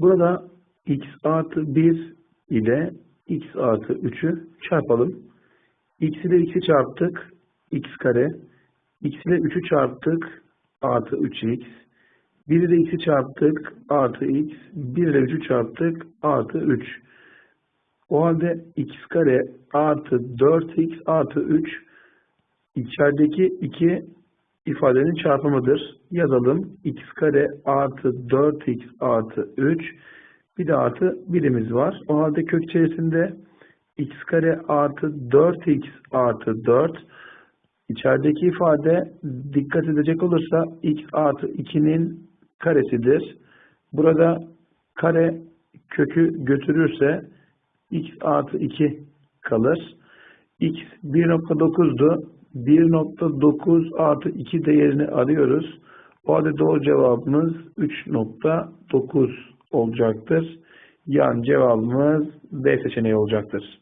Burada x artı 1 ile x artı 3'ü çarpalım. x ile x'i çarptık. x kare. x ile 3'ü çarptık. Artı 3x. 1 ile x'i çarptık. Artı x. 1 ile 3'ü çarptık. Artı 3. O halde x kare artı 4x artı 3 içerideki iki ifadenin çarpımıdır. Yazalım. x kare artı 4x artı 3 bir de artı birimiz var. O halde kök içerisinde x kare artı 4x artı 4 içerideki ifade dikkat edecek olursa x artı 2'nin karesidir. Burada kare kökü götürürse x artı 2 kalır. x 1.9'du. 1.9 artı 2 değerini arıyoruz. O halde doğru cevabımız 3.9 olacaktır. Yani cevabımız B seçeneği olacaktır.